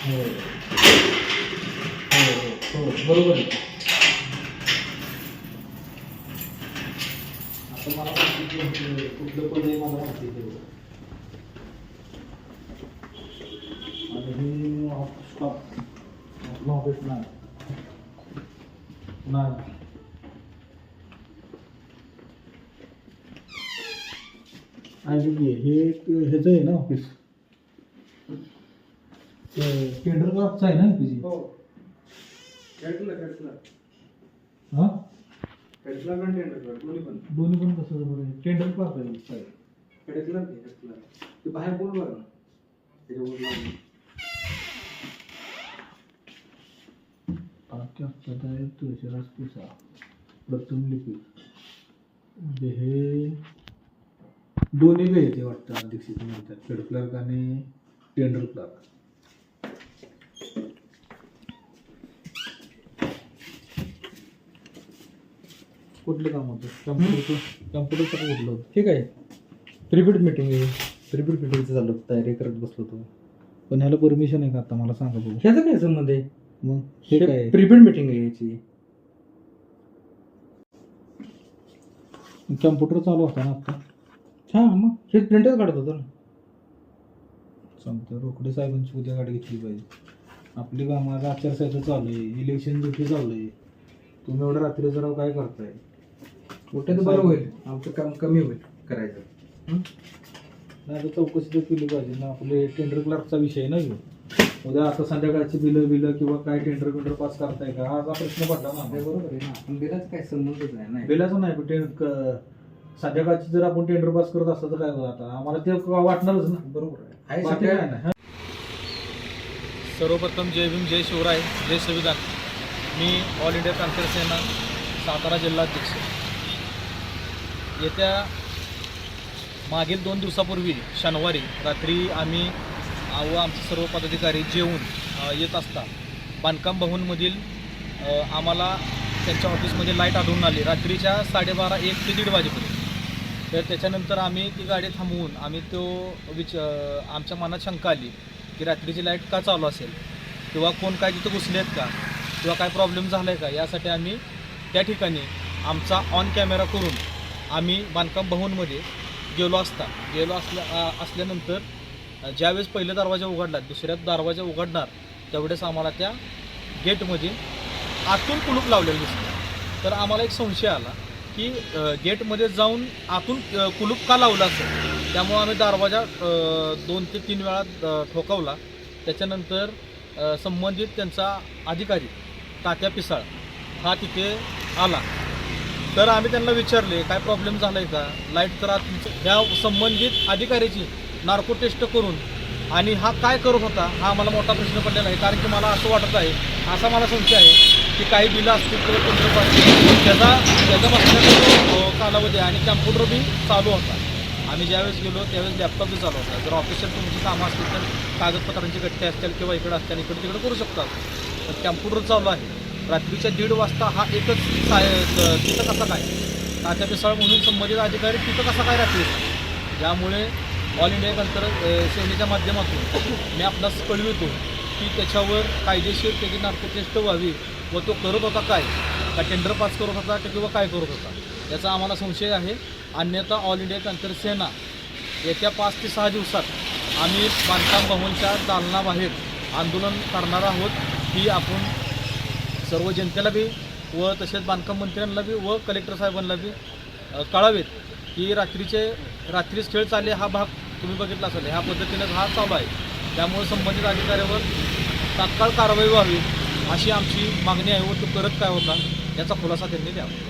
हो हो हो हो बरोबर आहे आता मला माहिती आहे, कुठलं पद आहे मला माहिती आहे तेवढं. आणि हे ऑफिस स्टाफ आपलं ऑफिस नाही नाही आणि हे हे ह्याचं आहे ना ऑफिस टेंडर क्राफ्टचं आहे ना तुझी हो. हां? पण टेंडर दोन्ही पण. दोन्ही पण कसं बरं टेंडर क्राफ्ट आहे कॅटला ते बाहेर ना त्याच्यावर लावून. आहे तुळशीराज पिसा. प्रथम लिपी. म्हणजे हे दोन्ही बी येते वाटतं अध्यक्षित म्हणतात. फेड क्लर्क आणि टेंडर क्लर्क कुठलं काम होतं? कम्प्युटरचं कम्प्युटरचं का कुठलं होतं? ठीक आहे. प्रिपेड मीटिंग आहे. प्रिपेड मीटिंगचं होतं, तयारी करत बसलो होतो. पण ह्याला परमिशन आहे का आता? मला सांगा बघू. ह्याचा काय संबंध आहे? मग हे काय प्रिपेड मीटिंग आहे याची. कम्प्युटर चालू होता ना आता? हा मग. हे प्रिंटर काढत होतो ना. सांगतो रोकडे साहेबांची उद्या गाडी घेतली पाहिजे. आपली कामाला आचारसंहिता चालू आहे. इलेक्शन ड्युटी चालू आहे. तुम्ही एवढं रात्री जरा काय करताय? मोठे तर बरं होईल. आमचं काम कमी होईल करायचं? नाही तर चौकशी तर केली पाहिजे ना. आपले टेंडर क्लार्कचा विषय नाही ह्यो. उद्या आता संध्याकाळची बिलं बिलं किंवा काय टेंडर बिंडर पास करताय का? हा प्रश्न पडला ना. बरोबर आहे ना. पण बिलाचा काय संबंधच नाही नाही. बिलाचं नाही पण क- संध्याकाळची जर आपण टेंडर पास करत असलं तर काय होतं आता? आम्हाला ते वाटणारच ना. बरोबर आहे. आहे बाकी सगळ्या- काय नाही. सर्वप्रथम जय भीम जय शिवराय जय संविधान. मी ऑल इंडिया कांकर सेना सातारा जिल्हाध्यक्ष. येत्या मागील दोन दिवसापूर्वी शनिवारी रात्री आम्ही व आमचे सर्व पदाधिकारी जेवून येत असता बांधकाम भवनमधील आम्हाला त्यांच्या ऑफिसमध्ये लाइट आढळून आली. रात्रीच्या साडेबारा एक ते दीड वाजेपर्यंत. तर त्याच्यानंतर आम्ही ती गाडी थांबवून आम्ही तो विच आमच्या मनात शंका आली की रात्रीची लाइट का चालू असेल? किंवा कोण काय तिथं घुसले आहेत का? किंवा काय प्रॉब्लेम झाला आहे का? यासाठी आम्ही त्या ठिकाणी आमचा ऑन कॅमेरा करून आम्ही बांधकाम भवनमध्ये गेलो असता. गेलो असल्या असल्यानंतर ज्यावेळेस पहिला दरवाजा उघडला दुसऱ्या दरवाजा उघडणार तेवढेच आम्हाला त्या गेटमध्ये आतून कुलूप लावलेलं दिसलं. तर आम्हाला एक संशय आला की गेटमध्ये जाऊन आतून कुलूप का लावलं असेल त्यामुळं आम्ही दरवाजा दोन ते तीन वेळा ठोकावला. त्याच्यानंतर संबंधित त्यांचा अधिकारी तात्या पिसाळ हा तिथे आला. तर आम्ही त्यांना विचारले काय प्रॉब्लेम झाला आहे का? लाइट तर आत ह्या संबंधित अधिकाऱ्याची नार्को टेस्ट करून आणि हा काय करत होता हा मला मोठा प्रश्न पडलेला आहे. कारण की मला असं वाटत आहे असा मला संशय आहे की काही बिलं असतील तर त्याचा त्याचा बसण्याचा कालावधी आणि कॅम्प्युटर बी चालू होता. आम्ही ज्यावेळेस गेलो त्यावेळेस लॅपटॉप बी चालू होता. जर ऑफिशियल तुमची कामं असतील तर कागदपत्रांची गट्टे असतील किंवा इकडे असतील इकडे तिकडे करू शकतात. तर कॅम्प्युटर चालू आहे. रात्रीच्या दीड वाजता हा एकच साय तिथं कसा काय? तात्या पिसाळ म्हणून संबंधित अधिकारी तिथं कसा काय रात्री ज्यामुळे ऑल इंडिया कंतर सेनेच्या माध्यमातून मी आपणास कळवितो की त्याच्यावर कायदेशीर त्याची नाट्यचेष्ट व्हावी व तो करत होता काय? का टेंडर पास करत होता का किंवा काय करत होता? याचा आम्हाला संशय आहे. अन्यथा ऑल इंडिया कंतर सेना येत्या पाच ते सहा दिवसात आम्ही बांधकाम भवनच्या दालनाबाहेर आंदोलन करणार आहोत. ही आपण सर्व जनतेला बी व तसेच बांधकाम मंत्र्यांना बी व कलेक्टर साहेबांना बी कळावेत की रात्रीचे रात्रीच खेळ चालले हा भाग तुम्ही बघितला असेल. ह्या पद्धतीनं हा चालू आहे. त्यामुळे संबंधित अधिकाऱ्यावर तात्काळ कारवाई व्हावी अशी आमची मागणी आहे व तो करत काय होता याचा खुलासा त्यांनी द्यावा.